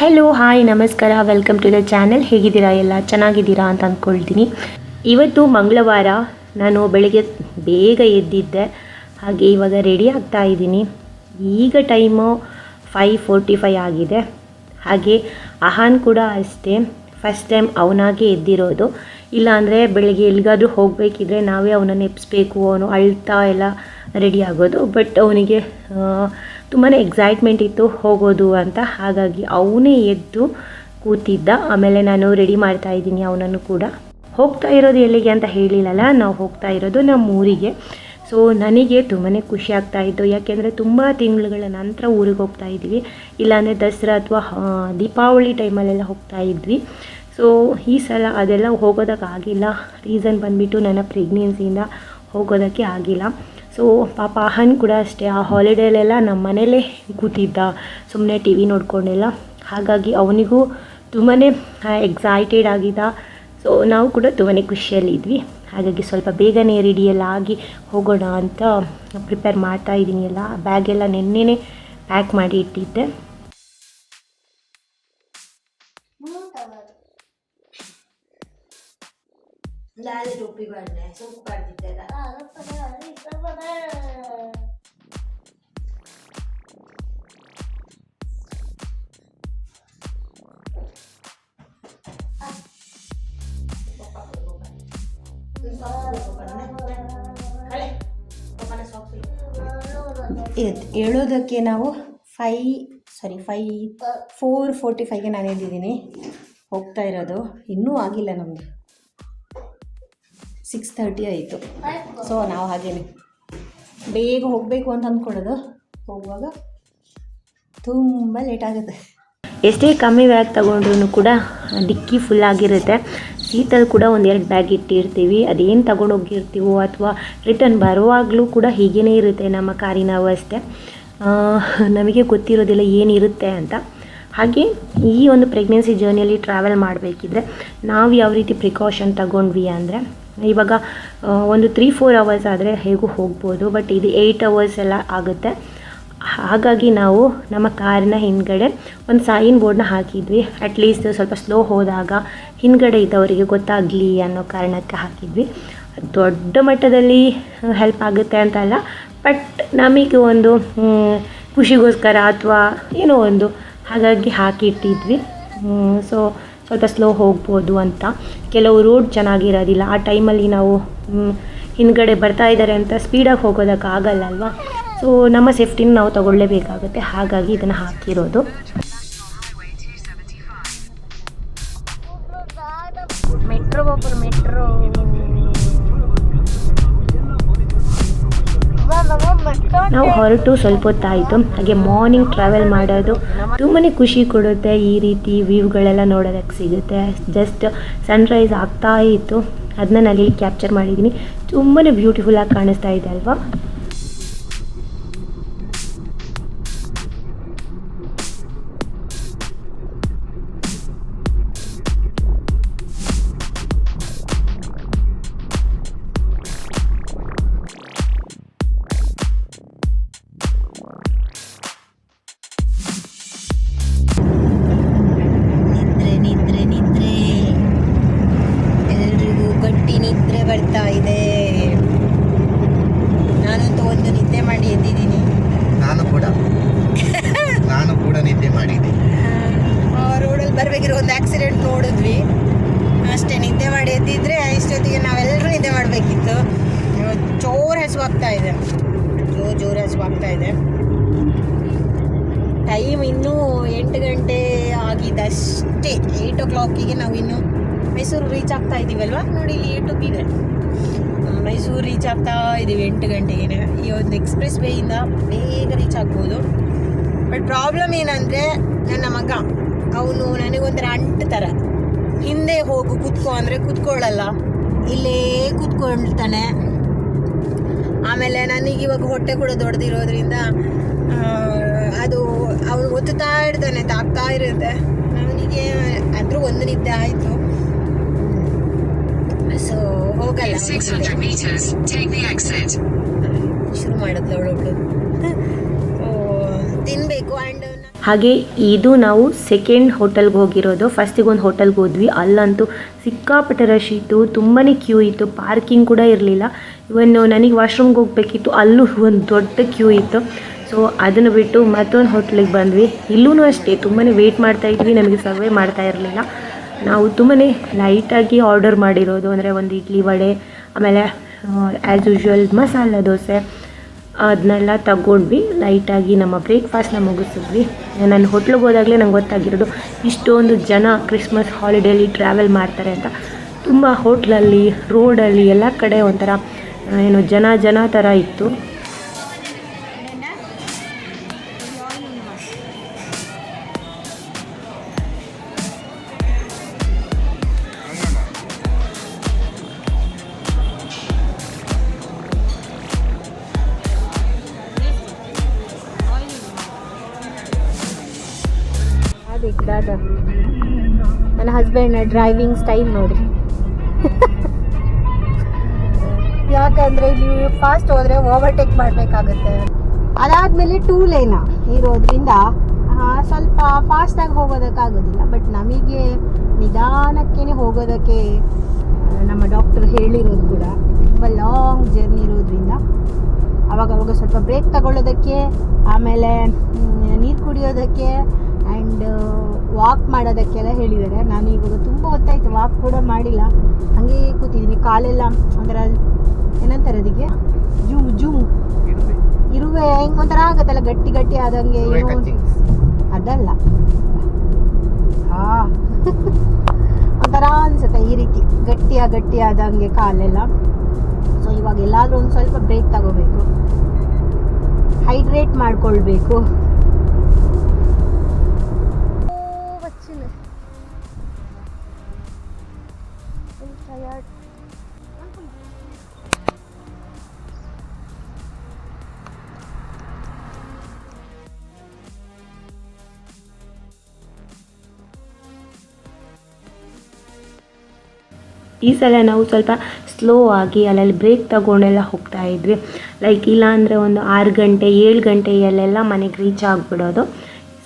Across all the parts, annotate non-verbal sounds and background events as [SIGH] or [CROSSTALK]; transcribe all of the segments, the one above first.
Hello hi ನಮಸ್ಕಾರ welcome to the channel ಹೇಗಿದ್ದೀರಾ ಎಲ್ಲ? ಚೆನ್ನಾಗಿದ್ದೀರಾ ಅಂತ ಅಂದ್ಕೊಳ್ತೀನಿ ಇವತ್ತು ಮಂಗಳವಾರ, ನಾನು ಬೆಳಗ್ಗೆ ಬೇಗ ಎದ್ದಿದ್ದೆ. ಹಾಗೆ ಇವಾಗ ರೆಡಿ ಆಗ್ತಾ ಇದ್ದೀನಿ. ಈಗ ಟೈಮು ಫೈವ್ ಫೋರ್ಟಿ ಫೈ ಆಗಿದೆ. ಹಾಗೆ ಅಹಾನ್ ಕೂಡ ಅಷ್ಟೇ. ಫಸ್ಟ್ ಟೈಮ್ ಅವನಾಗೆ ಎದ್ದಿರೋದು. ಇಲ್ಲಾಂದರೆ ಬೆಳಗ್ಗೆ ಎಲ್ಲಿಗಾದರೂ ಹೋಗಬೇಕಿದ್ರೆ ನಾವೇ ಅವನನ್ನು ನೆಪ್ಸ್ಬೇಕು ಅವನು ಅಳ್ತಾ ಎಲ್ಲ ರೆಡಿ ಆಗೋದು. ಬಟ್ ಅವನಿಗೆ ತುಂಬಾ ಎಕ್ಸೈಟ್ಮೆಂಟ್ ಇತ್ತು ಹೋಗೋದು ಅಂತ. ಹಾಗಾಗಿ ಅವನೇ ಎದ್ದು ಕೂತಿದ್ದ. ಆಮೇಲೆ ನಾನು ರೆಡಿ ಮಾಡ್ತಾ ಇದ್ದೀನಿ ಅವನನ್ನು ಕೂಡ. ಹೋಗ್ತಾ ಇರೋದು ಎಲ್ಲಿಗೆ ಅಂತ ಹೇಳಿಲ್ಲಲ್ಲ, ನಾವು ಹೋಗ್ತಾ ಇರೋದು ನಮ್ಮ ಊರಿಗೆ ಸೊ ನನಗೆ ತುಂಬಾ ಖುಷಿ ಆಗ್ತಾ ಇತ್ತು. ಯಾಕೆಂದರೆ ತುಂಬ ತಿಂಗಳುಗಳ ನಂತರ ಊರಿಗೆ ಹೋಗ್ತಾ ಇದ್ವಿ. ಇಲ್ಲಾಂದರೆ ದಸರಾ ಅಥವಾ ದೀಪಾವಳಿ ಟೈಮಲ್ಲೆಲ್ಲ ಹೋಗ್ತಾ ಇದ್ವಿ. ಸೊ ಈ ಸಲ ಅದೆಲ್ಲ ಹೋಗೋದಕ್ಕಾಗಿಲ್ಲ ರೀಸನ್ ಬಂದುಬಿಟ್ಟು ನನ್ನ ಪ್ರೆಗ್ನೆನ್ಸಿಯಿಂದ ಹೋಗೋದಕ್ಕೆ ಆಗಿಲ್ಲ. ಸೊ ಪಾಪ ಅಹನ್ ಕೂಡ ಅಷ್ಟೇ, ಆ ಹಾಲಿಡೇಲೆಲ್ಲ ನಮ್ಮ ಮನೇಲೇ ಕೂತಿದ್ದ ಸುಮ್ಮನೆ ಟಿ ವಿ ನೋಡ್ಕೊಂಡೆಲ್ಲ. ಹಾಗಾಗಿ ಅವನಿಗೂ ತುಂಬಾ ಎಕ್ಸೈಟೆಡ್ ಆಗಿದ್ದ. ಸೊ ನಾವು ಕೂಡ ತುಂಬಾ ಖುಷಿಯಲ್ಲಿದ್ವಿ. ಹಾಗಾಗಿ ಸ್ವಲ್ಪ ಬೇಗನೆ ರೆಡಿ ಆಗಿ ಹೋಗೋಣ ಅಂತ ಪ್ರಿಪೇರ್ ಮಾಡ್ತಾ ಇದ್ದೀನಿ ಎಲ್ಲ. ಬ್ಯಾಗೆಲ್ಲ ನೆನ್ನೆನೇ ಪ್ಯಾಕ್ ಮಾಡಿ ಇಟ್ಟಿದ್ದೆ. लाल टोपी बनना है सबको कर देते हैं ಹೇಳೋದಕ್ಕೆ ನಾವು ಫೈ ಸಾರಿ ಫೈ ಫೋರ್ ಫೋರ್ಟಿ ಫೈವ್ಗೆ ನಾನು ಎದ್ದಿದ್ದೀನಿ. ಹೋಗ್ತಾ ಇರೋದು. ಇನ್ನೂ ಆಗಿಲ್ಲ ನಮ್ಮದು ಸಿಕ್ಸ್ ತರ್ಟಿ ಆಯಿತು. ಸೊ ನಾವು ಹಾಗೇನೆ. ಬೇಗ ಹೋಗಬೇಕು ಅಂತ ಅಂದ್ಕೊಳ್ಳೋದು. ಹೋಗುವಾಗ ತುಂಬ ಲೇಟ್ ಆಗುತ್ತೆ. ಎಷ್ಟೇ ಕಮ್ಮಿ ಬ್ಯಾಗ್ ತಗೊಂಡ್ರು ಕೂಡ ಡಿಕ್ಕಿ ಫುಲ್ ಆಗಿರುತ್ತೆ. ಸೀಟಲ್ಲಿ ಕೂಡ ಒಂದೆರಡು ಬ್ಯಾಗ್ ಇಟ್ಟಿರ್ತೀವಿ. ಅದೇನು ತಗೊಂಡೋಗಿರ್ತೀವೋ ಅಥವಾ ರಿಟರ್ನ್ ಬರುವಾಗಲೂ ಕೂಡ ಹೀಗೇ ಇರುತ್ತೆ ನಮ್ಮ ಕಾರಿನ ಆ, ನಮಗೆ ಗೊತ್ತಿರೋದಿಲ್ಲ ಏನಿರುತ್ತೆ ಅಂತ. ಹಾಗೆ ಈ ಒಂದು ಪ್ರೆಗ್ನೆನ್ಸಿ ಜರ್ನಿಯಲ್ಲಿ ಟ್ರಾವೆಲ್ ಮಾಡಬೇಕಿದ್ರೆ ನಾವು ಯಾವ ರೀತಿ ಪ್ರಿಕಾಷನ್ ತಗೊಂಡ್ವಿ ಅಂದರೆ, ಇವಾಗ ಒಂದು ತ್ರೀ ಫೋರ್ ಅವರ್ಸ್ ಆದರೆ ಹೇಗೂ ಹೋಗ್ಬೋದು ಬಟ್ ಇದು ಏಯ್ಟ್ ಅವರ್ಸ್ ಎಲ್ಲ ಆಗುತ್ತೆ. ಹಾಗಾಗಿ ನಾವು ನಮ್ಮ ಕಾರಿನ ಹಿಂದ್ಗಡೆ ಒಂದು ಸೈನ್ ಬೋರ್ಡ್ನ ಹಾಕಿದ್ವಿ. ಅಟ್ಲೀಸ್ಟ್ ಸ್ವಲ್ಪ ಸ್ಲೋ ಹೋದಾಗ ಹಿಂದ್ಗಡೆ ಇದ್ದವರಿಗೆ ಗೊತ್ತಾಗಲಿ ಅನ್ನೋ ಕಾರಣಕ್ಕೆ ಹಾಕಿದ್ವಿ. ದೊಡ್ಡ ಮಟ್ಟದಲ್ಲಿ ಹೆಲ್ಪ್ ಆಗುತ್ತೆ ಅಂತ ಅಲ್ಲ ಬಟ್ ನಮಗೆ ಒಂದು ಖುಷಿಗೋಸ್ಕರ ಅಥವಾ ಏನೋ ಒಂದು ಹಾಗಾಗಿ ಹಾಕಿಟ್ಟಿದ್ವಿ. ಸೊ ಸ್ವಲ್ಪ ಸ್ಲೋ ಹೋಗ್ಬೋದು ಅಂತ. ಕೆಲವು ರೋಡ್ ಚೆನ್ನಾಗಿರೋದಿಲ್ಲ. ಆ ಟೈಮಲ್ಲಿ ನಾವು ಹಿಂದ್ಗಡೆ ಬರ್ತಾ ಇದ್ದಾರೆ ಅಂತ ಸ್ಪೀಡಾಗಿ ಹೋಗೋದಕ್ಕೆ ಆಗಲ್ಲ ಅಲ್ವಾ? ಸೊ ನಮ್ಮ ಸೇಫ್ಟಿನ ನಾವು ತಗೊಳ್ಳೇಬೇಕಾಗುತ್ತೆ. ಹಾಗಾಗಿ ಇದನ್ನು ಹಾಕಿರೋದು. ಮೆಟ್ರೋ ಒಬ್ಬರು ಮೆಟ್ರೋ. ನಾವು ಹೊರಟು ಸ್ವಲ್ಪ ಹೊತ್ತಾಯಿತು. ಹಾಗೆ ಮಾರ್ನಿಂಗ್ ಟ್ರಾವೆಲ್ ಮಾಡೋದು ತುಂಬಾ ಖುಷಿ ಕೊಡುತ್ತೆ. ಈ ರೀತಿ ವ್ಯೂಗಳೆಲ್ಲ ನೋಡೋದಕ್ಕೆ ಸಿಗುತ್ತೆ. ಜಸ್ಟ್ ಸನ್ರೈಸ್ ಆಗ್ತಾ ಇತ್ತು. ಅದನ್ನ ನಾನು ಇಲ್ಲಿ ಕ್ಯಾಪ್ಚರ್ ಮಾಡಿದ್ದೀನಿ. ತುಂಬಾ ಬ್ಯೂಟಿಫುಲ್ಲಾಗಿ ಕಾಣಿಸ್ತಾ ಇದೆ ಅಲ್ವಾ? ಬರ್ಬೇಕಿರೋ ಒಂದು ಆಕ್ಸಿಡೆಂಟ್ ನೋಡಿದ್ವಿ. ಅಷ್ಟೇ ನಿದ್ದೆ ಮಾಡಿ ಎದ್ದಿದ್ರೆ ಇಷ್ಟೊತ್ತಿಗೆ ನಾವೆಲ್ಲರೂ ನಿದ್ದೆ ಮಾಡಬೇಕಿತ್ತು. ಜೋರು ಹಸುವಾಗ್ತಾ ಇದೆ. ಜೋರು ಜೋರು ಹಸುವಾಗ್ತಾ ಇದೆ. ಟೈಮ್ ಇನ್ನೂ ಎಂಟು ಗಂಟೆ ಆಗಿದ್ದಷ್ಟೇ. ಏಯ್ಟ್ ಓ ಕ್ಲಾಕಿಗೆ ನಾವು ಇನ್ನೂ ಮೈಸೂರು ರೀಚ್ ಆಗ್ತಾ ಇದ್ದೀವಲ್ವಾ? ನೋಡಿ ಇಲ್ಲಿ ಏಟುಕ್ ಇದೆ. ಮೈಸೂರು ರೀಚ್ ಆಗ್ತಾ ಇದ್ದೀವಿ ಎಂಟು ಗಂಟೆಗೆ ಈ ಒಂದು ಎಕ್ಸ್ಪ್ರೆಸ್ ವೇಯಿಂದ ಬೇಗ ರೀಚ್ ಆಗ್ಬೋದು. ಬಟ್ ಪ್ರಾಬ್ಲಮ್ ಏನಂದರೆ ನನ್ನ ಮಗ. ಅವನು ನನಗೊಂಥರ ಅಂಟು ಥರ ಹಿಂದೆ ಹೋಗು ಕುತ್ಕೋ ಅಂದರೆ ಕುತ್ಕೊಳ್ಳಲ್ಲ. ಇಲ್ಲೇ ಕುತ್ಕೊಂಡಿರ್ತಾನೆ ಆಮೇಲೆ ನನಗೆ ಇವಾಗ ಹೊಟ್ಟೆ ಕೂಡ ದೊಡ್ಡದಿರೋದ್ರಿಂದ ಅದು ಅವನು ಒತ್ತುತ್ತಾ ಇರ್ತಾನೆ ತಾಕ್ತಾ ಇರುತ್ತೆ. ಅವನಿಗೆ ಆದರೂ ಒಂದು ನಿದ್ದೆ ಆಯಿತು. ಸೊ ಹೋಗಲ್ಲ. In 600 meters, take the exit. ಶುರು ಮಾಡಿದ್ಲು ಅವಳೊಬ್ಳು [LAUGHS] ತಿನ್ಬೇಕು. ಹಾಗೆ ಇದು ನಾವು ಸೆಕೆಂಡ್ ಹೋಟೆಲ್ಗೆ ಹೋಗಿರೋದು. ಫಸ್ಟಿಗೆ ಒಂದು ಹೋಟೆಲ್ಗೆ ಹೋದ್ವಿ. ಅಲ್ಲಂತೂ ಸಿಕ್ಕಾಪಟ್ಟೆ ರಶ್ ಇತ್ತು. ತುಂಬಾ ಕ್ಯೂ ಇತ್ತು. ಪಾರ್ಕಿಂಗ್ ಕೂಡ ಇರಲಿಲ್ಲ. ಇವನ್ ನನಗೆ ವಾಶ್ರೂಮ್ಗೆ ಹೋಗಬೇಕಿತ್ತು. ಅಲ್ಲೂ ಒಂದು ದೊಡ್ಡ ಕ್ಯೂ ಇತ್ತು. ಸೊ ಅದನ್ನು ಬಿಟ್ಟು ಮತ್ತೊಂದು ಹೋಟ್ಲಿಗೆ ಬಂದ್ವಿ. ಇಲ್ಲೂ ಅಷ್ಟೇ. ತುಂಬಾ ವೆಯ್ಟ್ ಮಾಡ್ತಾ ಇದ್ವಿ. ನಮಗೆ ಸರ್ವೇ ಮಾಡ್ತಾ ಇರಲಿಲ್ಲ. ನಾವು ತುಂಬಾ ಲೈಟಾಗಿ ಆರ್ಡರ್ ಮಾಡಿರೋದು. ಅಂದರೆ ಒಂದು ಇಡ್ಲಿ ವಡೆ, ಆಮೇಲೆ ಆ್ಯಸ್ ಯೂಶ್ವಲ್ ಮಸಾಲ ದೋಸೆ. ಅದನ್ನೆಲ್ಲ ತಗೊಂಡ್ವಿ. ಲೈಟಾಗಿ ನಮ್ಮ ಬ್ರೇಕ್ಫಾಸ್ಟ್ನ ಮುಗಿಸಿದ್ವಿ. ನಾನು ಹೋಟ್ಲಿಗೆ ಹೋದಾಗಲೇ ನಂಗೆ ಗೊತ್ತಾಗಿರೋದು, ಇಷ್ಟೊಂದು ಜನ ಕ್ರಿಸ್ಮಸ್ ಹಾಲಿಡೇಲಿ ಟ್ರಾವೆಲ್ ಮಾಡ್ತಾರೆ ಅಂತ. ತುಂಬ ಹೋಟ್ಲಲ್ಲಿ, ರೋಡಲ್ಲಿ, ಎಲ್ಲ ಕಡೆ ಒಂಥರ ಏನು ಜನ ಜನ ಥರ ಇತ್ತು. ನನ್ನ ಹಸ್ಬೆಂಡ್ ಡ್ರೈವಿಂಗ್ ಸ್ಟೈಲ್ ನೋಡಿ. [LAUGHS] ಯಾಕಂದ್ರೆ ಇಲ್ಲಿ ಫಾಸ್ಟ್ ಹೋದ್ರೆ ಓವರ್ಟೇಕ್ ಮಾಡಬೇಕಾಗುತ್ತೆ. ಅದಾದ್ಮೇಲೆ ಟೂ ಲೇನ ಇರೋದ್ರಿಂದ ಸ್ವಲ್ಪ ಫಾಸ್ಟಾಗಿ ಹೋಗೋದಕ್ಕಾಗೋದಿಲ್ಲ ಬಟ್ ನಮಗೆ ನಿಧಾನಕ್ಕೇನೆ ಹೋಗೋದಕ್ಕೆ ನಮ್ಮ ಡಾಕ್ಟರ್ ಹೇಳಿರೋದು ಕೂಡ ತುಂಬ ಲಾಂಗ್ ಜರ್ನಿ ಇರೋದ್ರಿಂದ ಅವಾಗ ಅವಾಗ ಸ್ವಲ್ಪ ಬ್ರೇಕ್ ತಗೊಳ್ಳೋದಕ್ಕೆ, ಆಮೇಲೆ ನೀರು ಕುಡಿಯೋದಕ್ಕೆ ಆ್ಯಂಡ್ ವಾಕ್ ಮಾಡೋದಕ್ಕೆಲ್ಲ ಹೇಳಿದ್ದಾರೆ. ನಾನು ಇವಾಗ ತುಂಬ ಹೊತ್ತಾಯಿತು ವಾಕ್ ಕೂಡ ಮಾಡಿಲ್ಲ. ಹಾಗೆ ಕೂತಿದ್ದೀನಿ. ಕಾಲೆಲ್ಲ ಒಂಥರ ಏನಂತಾರೆ ಅದಕ್ಕೆ? ಜುಮ್ ಜುಮ್ ಇರುವೆ ಹೆಂಗೆ ಒಂಥರ ಆಗುತ್ತಲ್ಲ ಗಟ್ಟಿ ಗಟ್ಟಿ ಆದಂಗೆ ಏನು ಅದಲ್ಲ. ಹಾಂ. ಒಂಥರ ಅನ್ಸುತ್ತೆ ಈ ರೀತಿ ಗಟ್ಟಿಯ ಗಟ್ಟಿ ಆದಂಗೆ ಕಾಲೆಲ್ಲ. ಸೊ ಇವಾಗ ಎಲ್ಲಾದರೂ ಒಂದು ಸ್ವಲ್ಪ ಬ್ರೇಕ್ ತಗೋಬೇಕು. ಹೈಡ್ರೇಟ್ ಮಾಡ್ಕೊಳ್ಬೇಕು. ಈ ಸಲ ನಾವು ಸ್ವಲ್ಪ ಸ್ಲೋ ಆಗಿ ಅಲ್ಲಲ್ಲಿ ಬ್ರೇಕ್ ತಗೊಂಡೆಲ್ಲ ಹೋಗ್ತಾ ಇದ್ವಿ. ಲೈಕ್ ಇಲ್ಲ ಅಂದರೆ ಒಂದು ಆರು ಗಂಟೆ, ಏಳು ಗಂಟೆಯಲ್ಲೆಲ್ಲ ಮನೆಗೆ ರೀಚ್ ಆಗಿಬಿಡೋದು.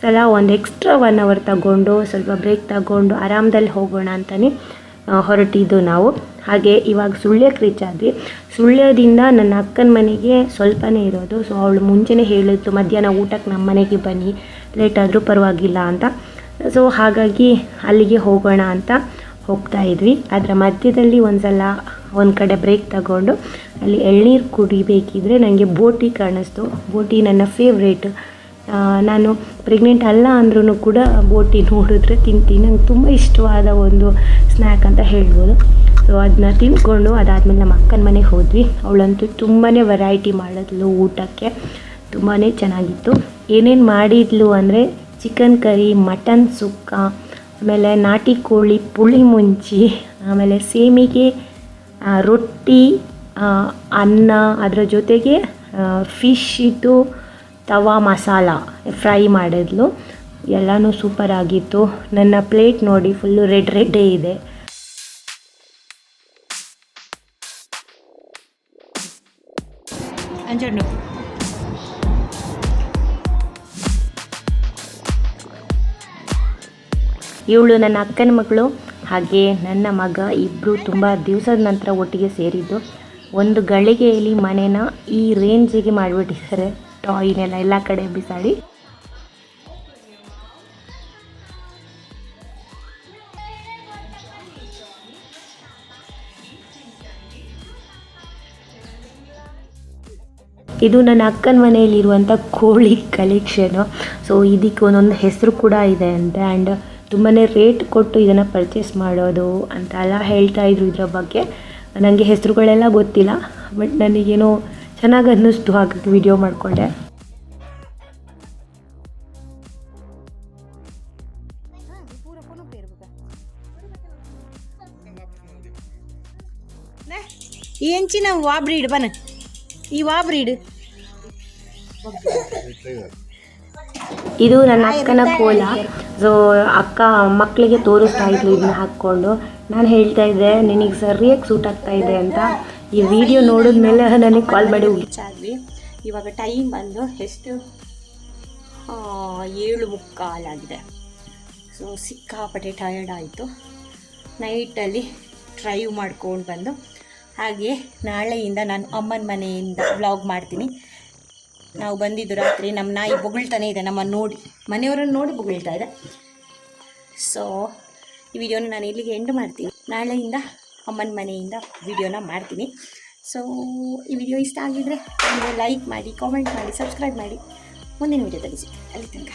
ಸಲ ಒಂದು ಎಕ್ಸ್ಟ್ರಾ ಒನ್ ಅವರ್ ತಗೊಂಡು, ಸ್ವಲ್ಪ ಬ್ರೇಕ್ ತಗೊಂಡು ಆರಾಮದಲ್ಲಿ ಹೋಗೋಣ ಅಂತಲೇ ಹೊರಟಿದ್ದು ನಾವು. ಹಾಗೆ ಇವಾಗ ಸುಳ್ಯಕ್ಕೆ ರೀಚ್ ಆದ್ವಿ. ಸುಳ್ಯದಿಂದ ನನ್ನ ಅಕ್ಕನ ಮನೆಗೆ ಸ್ವಲ್ಪನೇ ಇರೋದು. ಸೊ ಅವಳು ಮುಂಚೆನೇ ಹೇಳಿದ್ದು, ಮಧ್ಯಾಹ್ನ ಊಟಕ್ಕೆ ನಮ್ಮ ಮನೆಗೆ ಬನ್ನಿ ಲೇಟ್ ಆದರೂ ಪರವಾಗಿಲ್ಲ ಅಂತ. ಸೊ ಹಾಗಾಗಿ ಅಲ್ಲಿಗೆ ಹೋಗೋಣ ಅಂತ. ಹೋಗ್ತಾ ಇದ್ವಿ. ಅದರ ಮಧ್ಯದಲ್ಲಿ ಒಂದ್ಸಲ ಒಂದು ಕಡೆ ಬ್ರೇಕ್ ತಗೊಂಡು ಅಲ್ಲಿ ಎಳ್ನೀರು ಕುಡಿಬೇಕಿದ್ರೆ ನನಗೆ ಬೋಟಿ ಕಾಣಿಸ್ತು. ಬೋಟಿ ನನ್ನ ಫೇವ್ರೇಟ್ ನಾನು ಪ್ರೆಗ್ನೆಂಟ್ ಅಲ್ಲ ಅಂದ್ರೂ ಕೂಡ ಬೋಟಿ ನೋಡಿದ್ರೆ ತಿಂತೀನಿ. ನಂಗೆ ತುಂಬ ಇಷ್ಟವಾದ ಒಂದು ಸ್ನ್ಯಾಕ್ ಅಂತ ಹೇಳ್ಬೋದು. ಸೊ ಅದನ್ನ ತಿಂದ್ಕೊಂಡು ಅದಾದಮೇಲೆ ನಮ್ಮ ಅಕ್ಕನ ಮನೆಗೆ ಹೋದ್ವಿ. ಅವಳಂತೂ ತುಂಬಾ ವೆರೈಟಿ ಮಾಡಿದ್ಲು ಊಟಕ್ಕೆ. ತುಂಬಾ ಚೆನ್ನಾಗಿತ್ತು. ಏನೇನು ಮಾಡಿದ್ಲು ಅಂದರೆ ಚಿಕನ್ ಕರಿ, ಮಟನ್ ಸುಕ್ಕ ಆಮೇಲೆ ನಾಟಿ ಕೋಳಿ ಪುಳಿ ಮುಂಚಿ, ಆಮೇಲೆ ಸೇಮಿಗೆ ರೊಟ್ಟಿ ಅನ್ನ, ಅದರ ಜೊತೆಗೆ ಫಿಶ್ ಇದು ತವಾ ಮಸಾಲ ಫ್ರೈ ಮಾಡಿದ್ಲು. ಎಲ್ಲನೂ ಸೂಪರ್ ಆಗಿತ್ತು. ನನ್ನ ಪ್ಲೇಟ್ ನೋಡಿ ಫುಲ್ಲು ರೆಡ್ ರೆಡ್ಡೇ ಇದೆ. ಅಂಜಣ್ಣು ಇವಳು ನನ್ನ ಅಕ್ಕನ ಮಗಳು, ಹಾಗೆ ನನ್ನ ಮಗ ಇಬ್ಬರು ತುಂಬ ದಿವಸದ ನಂತರ ಒಟ್ಟಿಗೆ ಸೇರಿದ್ದು. ಒಂದು ಗಳಿಗೆಯಲ್ಲಿ ಮನೇನ ಈ ರೇಂಜಿಗೆ ಮಾಡಿಬಿಟ್ಟಿದ್ದಾರೆ. ಟಾಯ್ನೆಲ್ಲ ಎಲ್ಲ ಕಡೆ ಬಿಸಾಡಿ. ಇದು ನನ್ನ ಅಕ್ಕನ ಮನೆಯಲ್ಲಿರುವಂಥ ಕೋಳಿ ಕಲೆಕ್ಷನು. ಸೊ ಇದಕ್ಕೆ ಒಂದೊಂದು ಹೆಸರು ಕೂಡ ಇದೆ ಅಂತೆ. ಆ್ಯಂಡ್ ತುಂಬಾ ರೇಟ್ ಕೊಟ್ಟು ಇದನ್ನು ಪರ್ಚೇಸ್ ಮಾಡೋದು ಅಂತ ಎಲ್ಲ ಹೇಳ್ತಾ ಇದ್ರು ಇದರ ಬಗ್ಗೆ. ನನಗೆ ಹೆಸರುಗಳೆಲ್ಲ ಗೊತ್ತಿಲ್ಲ ಬಟ್ ನನಗೇನೋ ಚೆನ್ನಾಗಿ ಅನ್ನಿಸ್ತು ಹಾಗಾಗಿ ವಿಡಿಯೋ ಮಾಡಿಕೊಂಡೆ. ಈ ಹೆಂಚಿನ ವಾ ಬ್ರೀಡ್ ಬನ ಈ ವಾ ಬ್ರೀಡ್ ಇದು ನನ್ನ ಅಕ್ಕನ ಕೋಲ. ಸೊ ಅಕ್ಕ ಮಕ್ಕಳಿಗೆ ತೋರಿಸ್ತಾ ಇದ್ಲು ಇದನ್ನ ಹಾಕ್ಕೊಂಡು. ನಾನು ಹೇಳ್ತಾ ಇದ್ದೆ, ನಿನಗೆ ಸರಿಯಾಗಿ ಸೂಟ್ ಆಗ್ತಾ ಇದೆ ಅಂತ. ಈ ವಿಡಿಯೋ ನೋಡಿದ್ಮೇಲೆ ನನಗೆ ಕಾಲ್ ಮಾಡಿ ಹುಚ್ಚಾದ್ವಿ ಇವಾಗ ಟೈಮ್ ಬಂದು ಎಷ್ಟು? ಏಳು ಮುಕ್ಕಾಲಾಗಿದೆ. ಸೊ ಸಿಕ್ಕಾಪಟ್ಟೆ ಟಯರ್ಡ್ ಆಯಿತು. ನೈಟಲ್ಲಿ ಡ್ರೈವ್ ಮಾಡ್ಕೊಂಡು ಬಂದು, ಹಾಗೆ ನಾಳೆಯಿಂದ ನಾನು ಅಮ್ಮನ ಮನೆಯಿಂದ ವ್ಲಾಗ್ ಮಾಡ್ತೀನಿ. ನಾವು ಬಂದಿದ್ದು ರಾತ್ರಿ, ನಮ್ಮ ನಾಯಿ ಬೊಗಳ್ತಾನೆ ಇದೆ ನಮ್ಮನ್ನು ನೋಡಿ, ಮನೆಯವರನ್ನು ನೋಡಿ ಬೊಗಳ್ತಾ ಇದೆ. ಸೊ ಈ ವಿಡಿಯೋನ ನಾನು ಇಲ್ಲಿಗೆ ಎಂಡ್ ಮಾಡ್ತೀನಿ. ನಾಳೆಯಿಂದ ಅಮ್ಮನ ಮನೆಯಿಂದ ವಿಡಿಯೋನ ಮಾಡ್ತೀನಿ. ಸೊ ಈ ವಿಡಿಯೋ ಇಷ್ಟ ಆಗಿದ್ರೆ ಲೈಕ್ ಮಾಡಿ ಕಾಮೆಂಟ್ ಮಾಡಿ ಸಬ್ಸ್ಕ್ರೈಬ್ ಮಾಡಿ. ಮುಂದಿನ ವಿಡಿಯೋದಲ್ಲಿ ಸಿಗ್ತೀನಿ ಅಲ್ಲಿ ತನಕ.